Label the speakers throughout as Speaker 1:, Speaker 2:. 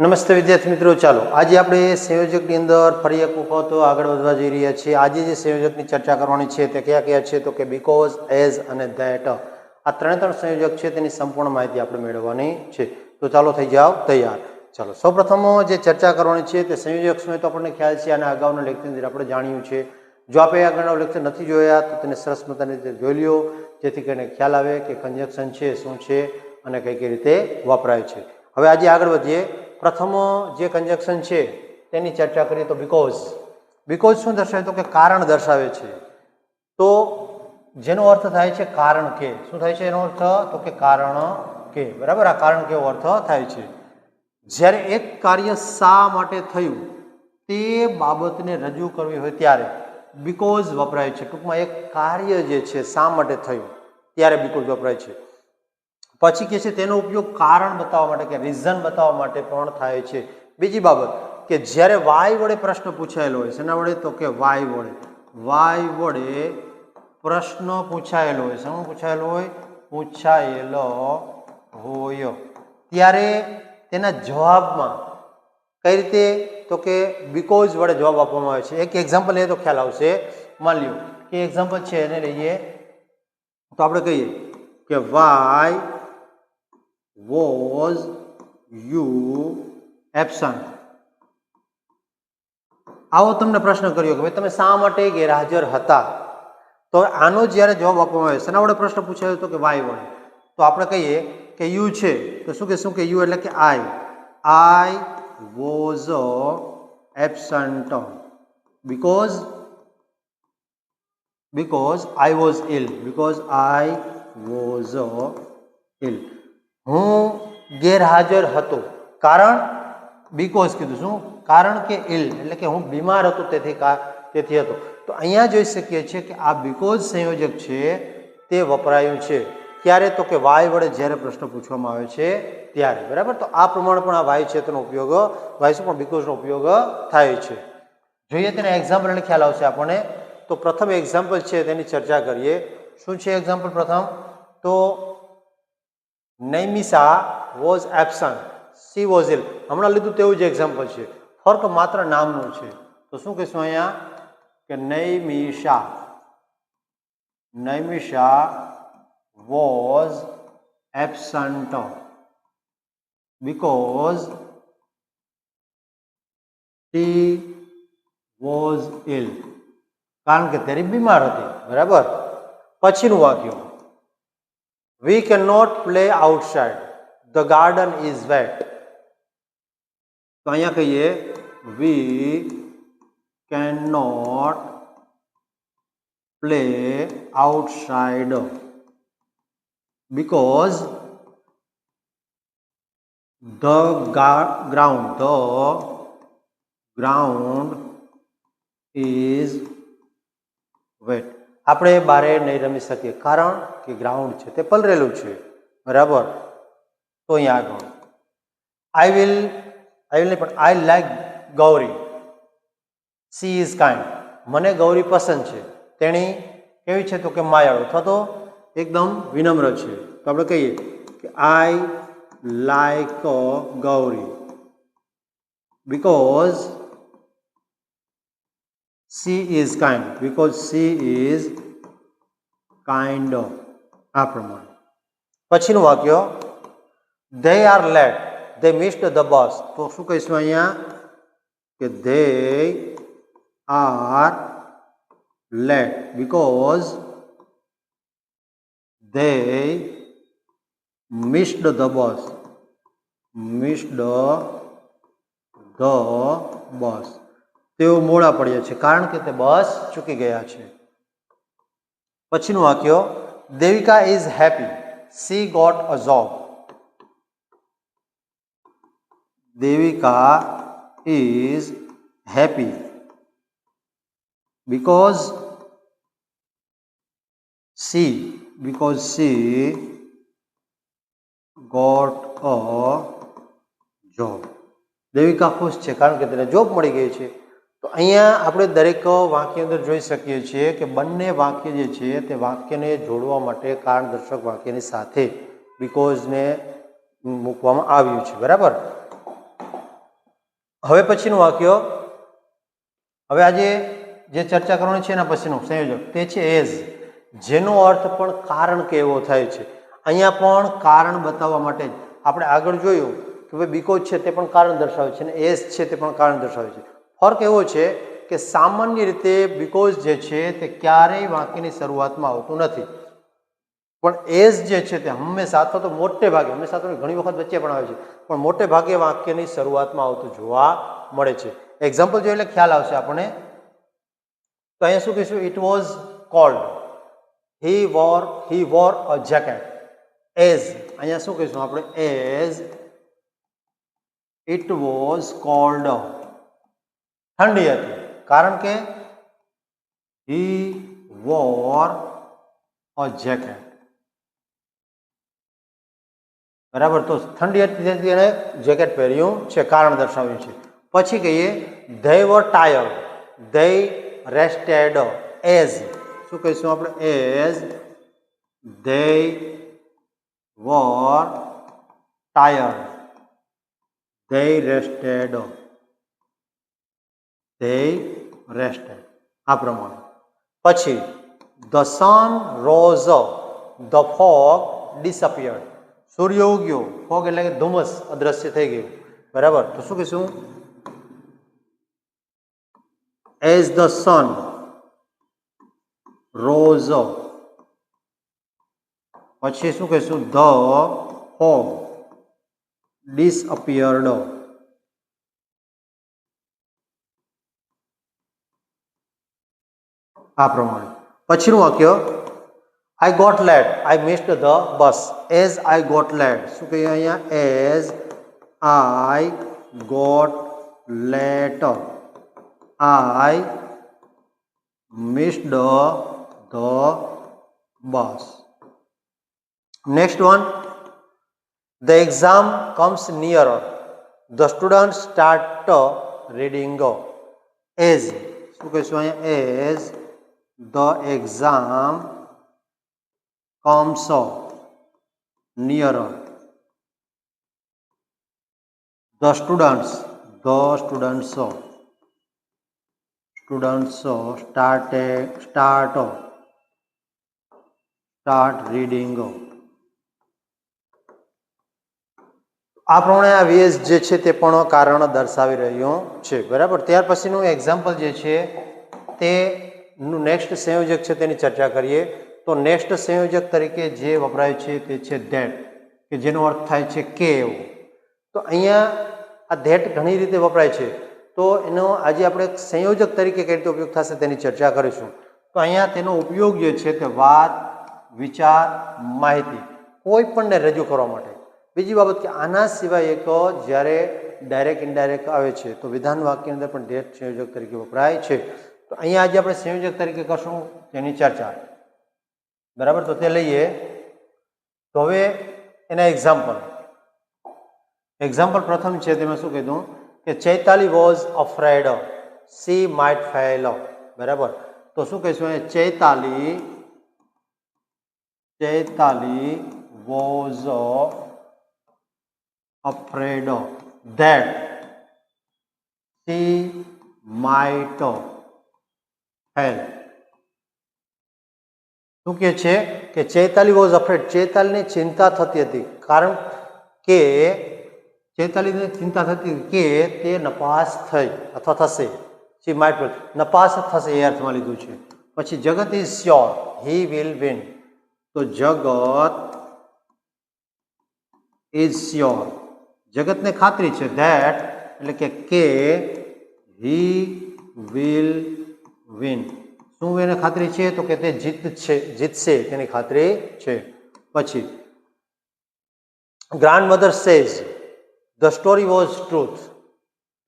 Speaker 1: નમસ્તે વિદ્યાર્થી મિત્રો, ચાલો. આજે આપણે સંયોજકની અંદર ફરી એક વખત આગળ વધવા જઈ રહ્યા છીએ. આજે જે સંયોજકની ચર્ચા કરવાની છે તે કયા કયા છે તો કે બીકોઝ એઝ અને ધેટ આ ત્રણે ત્રણ સંયોજક છે તેની સંપૂર્ણ માહિતી આપણે મેળવવાની છે. તો ચાલો થઈ જાઓ તૈયાર. ચાલો, સૌપ્રથમ જે ચર્ચા કરવાની છે તે સંયોજક શું તો આપણને ખ્યાલ છે અને અગાઉના લેક્ચરની અંદર આપણે જાણ્યું છે. જો આપણે આગળના લેક્ચર નથી જોયા તો તેને સરસ મતાની રીતે જોઈ લ્યો. જેથી કરીને ખ્યાલ આવે કે કન્જક્શન છે, શું છે અને કઈ કઈ રીતે વપરાય છે. હવે આજે આગળ વધીએ. પ્રથમ જે કન્જક્શન છે, તેની ચર્ચા કરીએ તો બિકોઝ બિકોઝ શું દર્શાવે? તો કે કારણ દર્શાવે છે. તો જેનો અર્થ થાય છે કારણ કે. શું થાય છે એનો અર્થ? તો કે કારણ કે. બરાબર? આ કારણ કેવો અર્થ થાય છે? જ્યારે એક કાર્ય શા માટે થયું? તે બાબતને રજૂ કરવી હોય ત્યારે. બિકોઝ વપરાય છે. ટૂંકમાં એક કાર્ય જે છે, શા માટે થયું? ત્યારે બિકોઝ વપરાય છે. પછી કે છે, તેનો ઉપયોગ કારણ બતાવવા માટે કે રીઝન બતાવવા માટે પણ થાય છે. બીજી બાબત કે જ્યારે વાય વડે પ્રશ્ન પૂછાયેલો હોય શેના વડે તો કે વાય વડે. વાય વડે પ્રશ્ન પૂછાયેલો હોય શું પૂછાયેલો હોય? પૂછાયેલો હોય. ત્યારે તેના જવાબમાં કઈ રીતે? તો કે બીકોઝ વડે જવાબ આપવામાં આવે છે. એક એક્ઝામ્પલ લઈએ તો ખ્યાલ આવશે. માન લ્યો કે એક્ઝામ્પલ છે, એને લઈએ. તો આપણે કહીએ કે વાય વોઝ યુ એબસન્ટ આવો તમને પ્રશ્ન કર્યો કે ભાઈ તમે શા માટે ગેરહાજર હતા? તો આનો જ્યારે જવાબ આપવામાં આવે, શેના વડે પ્રશ્ન પૂછાયો તો કે વાય વડે? તો આપણે કહીએ કે યુ છે. તો શું કે શું કે યુ એટલે કે I I was absent because because I was ill because I was ill. હું ગેરહાજર હતો. કારણ બીકોઝ કીધું શું કારણ કે ઇલ એટલે કે હું બીમાર હતો તેથી કા, તેથી હતો. તો અહીંયા જોઈ શકીએ છીએ કે આ બીકોઝ સંયોજક છે તે વપરાયું છે. ક્યારે તો કે વાય વડે જ્યારે પ્રશ્ન પૂછવામાં આવે છે ત્યારે. બરાબર? તો આ પ્રમાણે પણ આ વાય છે ઉપયોગ, વાય શું પણ બીકોઝનો ઉપયોગ થાય છે. જોઈએ તેના એક્ઝામ્પલ એટલે ખ્યાલ આવશે આપણને. તો પ્રથમ એક્ઝામ્પલ છે તેની ચર્ચા કરીએ. શું છે એક્ઝામ્પલ પ્રથમ? તો Naimisha was absent she was ill હમણાં લીધું તેવું જ એક્ઝામ્પલ છે. ફર્ક માત્ર નામનું છે. તો શું કહીશું અહીંયા? કે Naimisha Naimisha was absent because T was ill કારણ કે તેની બીમાર હતી. બરાબર? પછીનું વાક્ય. We can not play outside the garden is wet તો અહીંયા કહીએ we can not play outside because the ground the ground is wet આપણે બારે નહીં રમી શકીએ. કારણ કે ગ્રાઉન્ડ છે, તે પલરેલું છે. બરાબર? તો અહીંયા આગળ. આઈ વિલ આઈ વિલ નહીં, પણ I like Gauri. She is kind મને ગૌરી પસંદ છે. તેણી કેવી છે તો કે માયાળુ, અથવા તો એકદમ વિનમ્ર છે. તો આપણે કહીએ કે I like Gauri. Because she is kind because she is kind of આ પ્રમાણે પછીનું વાક્ય they are late they missed the bus તો શું કહીશું અહીંયા કે they are late because they missed the bus missed the bus તેઓ મોડા પડ્યા છે, કારણ કે તે બસ ચૂકી ગયા છે. પછીનું વાક્ય, Devika is happy. She got a job. Devika is happy. Because she because she got a job. Devika ખુશ છે, કારણ કે તેને જોબ મળી ગઈ છે. તો અહીંયા આપણે દરેક વાક્ય અંદર જોઈ શકીએ છીએ કે બંને વાક્ય જે છે તે વાક્યને જોડવા માટે કારણદર્શક વાક્યની સાથે બીકોઝને મૂકવામાં આવ્યું છે. બરાબર? હવે પછીનું વાક્ય. હવે આજે જે ચર્ચા કરવાની છે એના પછીનું સંયોજક તે છે એઝ જેનો અર્થ પણ કારણ કે એવો થાય છે. અહીંયા પણ કારણ બતાવવા માટે આપણે આગળ જોયું કે ભાઈ બીકોઝ છે તે પણ કારણ દર્શાવે છે અને એઝ છે તે પણ કારણ દર્શાવે છે. ફરક એવો છે કે સામાન્ય રીતે બીકોઝ જે છે તે ક્યારેય વાક્યની શરૂઆતમાં આવતું નથી. પણ એઝ જે છે તે હંમેશા અથવા તો મોટે ભાગે, હંમેશા તો ઘણી વખત વચ્ચે પણ આવે છે, પણ મોટે ભાગે વાક્યની શરૂઆતમાં આવતું જોવા મળે છે. એક્ઝામ્પલ જોઈએ એટલે ખ્યાલ આવશે આપણને. તો અહીંયા શું કહીશું? It was cold he wore he wore a jacket as અહીંયા શું કહીશું આપણે? એઝ ઇટ વોઝ કોલ્ડ ઠંડી હતી. કારણ કે હી વોર અ જેકેટ બરાબર? તો ઠંડી હતી તેથી એણે જેકેટ પહેર્યું છે, કારણ દર્શાવ્યું છે. પછી કહીએ they were tired they rested as શું કહીશું આપણે? As they were tired they rested they rest આ પ્રમાણે. પછી the sun rose the fog disappeared સૂર્ય ઉગ્યો. ફોગ એટલે કે ધુમ્મસ અદ્રશ્ય થઈ ગયું. બરાબર? તો શું કહીશું એઝ ધ સન રોઝ પછી શું કહીશું? ધ ફોગ ડિસઅપિયર્ડ આ પ્રમાણે. પછીનું વાક્ય I got late I missed the bus as I got late શું કહીએ અહીંયા? As I got late I missed the bus next one the exam comes near the student start reading as શું કહીશું અહીંયા? As the exam comes up nearer. The students, the students, of, students of start start start reading. of. આ પ્રમાણે આ VS જે છે તે પણ કારણ દર્શાવી રહ્યું છે બરાબર ત્યાર પછીનું એક્ઝામ્પલ જે છે તેનું નેક્સ્ટ સંયોજક છે તેની ચર્ચા કરીએ. તો નેક્સ્ટ સંયોજક તરીકે જે વપરાય છે તે છે ધેટ કે જેનો અર્થ થાય છે કે એવો. તો અહીંયા આ ધેટ ઘણી રીતે વપરાય છે. તો એનો આજે આપણે સંયોજક તરીકે કઈ રીતે ઉપયોગ થશે તેની ચર્ચા કરીશું. તો અહીંયા તેનો ઉપયોગ જે છે તે વાત, વિચાર, માહિતી, કોઈ પણને રજૂ કરવા માટે. બીજી બાબત કે આના સિવાય એક જ્યારે ડાયરેક્ટ ઇનડાયરેક્ટ આવે છે, તો વિધાન વાક્યની અંદર પણ ધેટ સંયોજક તરીકે વપરાય છે. તો અહીંયા આજે આપણે સંયોજક તરીકે કરશું તેની ચર્ચા બરાબર તો તે લઈએ તો હવે એના એક્ઝામ્પલ એક્ઝામ્પલ પ્રથમ છે તેમાં શું કીધું કે Chaitali was afraid she might fail બરાબર તો શું કહીશું એ Chaitali Chaitali was afraid that she might fail શું કે છે? કે ચૈતાલી વોઝ અફ્રેડ ચૈતાલીને ચિંતા થતી હતી. કારણ કે ચૈતાલીને ચિંતા થતી કે તે નપાસ થઈ અથવા થશે. સી માઇટ નપાસ થશે એ અર્થમાં લીધું છે. પછી Jagat is sure he will win તો જગત ઇઝ શ્યોર જગતને ખાતરી છે ધેટ એટલે કે કે હી વિલ વિન શું એને ખાતરી છે? તો કે તે જીત છે, જીતશે તેની ખાતરી છે. પછી grandmother says the story was truth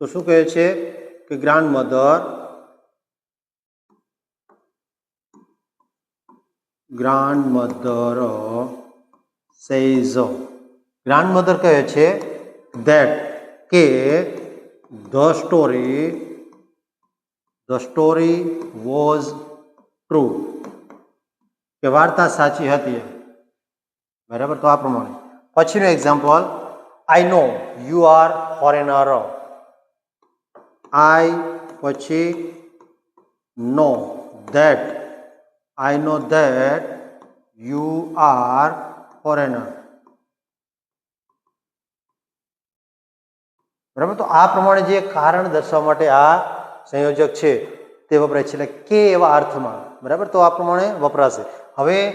Speaker 1: તો શું કહે છે? કે grandmother grandmother says grandmother કહે છે ધેટ કે the story the story was true કે વાર્તા સાચી હતી એમ. બરાબર? તો આ પ્રમાણે. પછીનું example I know you are foreigner I પછી know that I know that you are foreigner બરાબર? તો આ પ્રમાણે જે કારણ દર્શાવવા માટે આ સંયોજક છે, તે વપરાય છે. એટલે કે એવા અર્થમાં. બરાબર? તો આ પ્રમાણે વપરાશે. હવે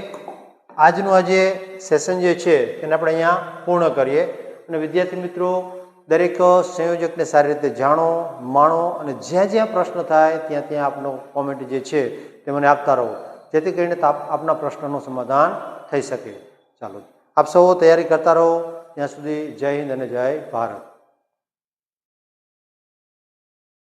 Speaker 1: આજનું આ જે સેશન જે છે, તેને આપણે અહીંયા પૂર્ણ કરીએ. અને વિદ્યાર્થી મિત્રો, દરેક સંયોજકને સારી રીતે જાણો, માણો અને જ્યાં જ્યાં પ્રશ્ન થાય, ત્યાં ત્યાં આપનો કોમેન્ટ જે છે, તે મને આપતા રહો. જેથી કરીને આપના પ્રશ્નનું સમાધાન થઈ શકે. ચાલો. આપ સૌ તૈયારી કરતા રહો. ત્યાં સુધી જય હિન્દ અને જય ભારત.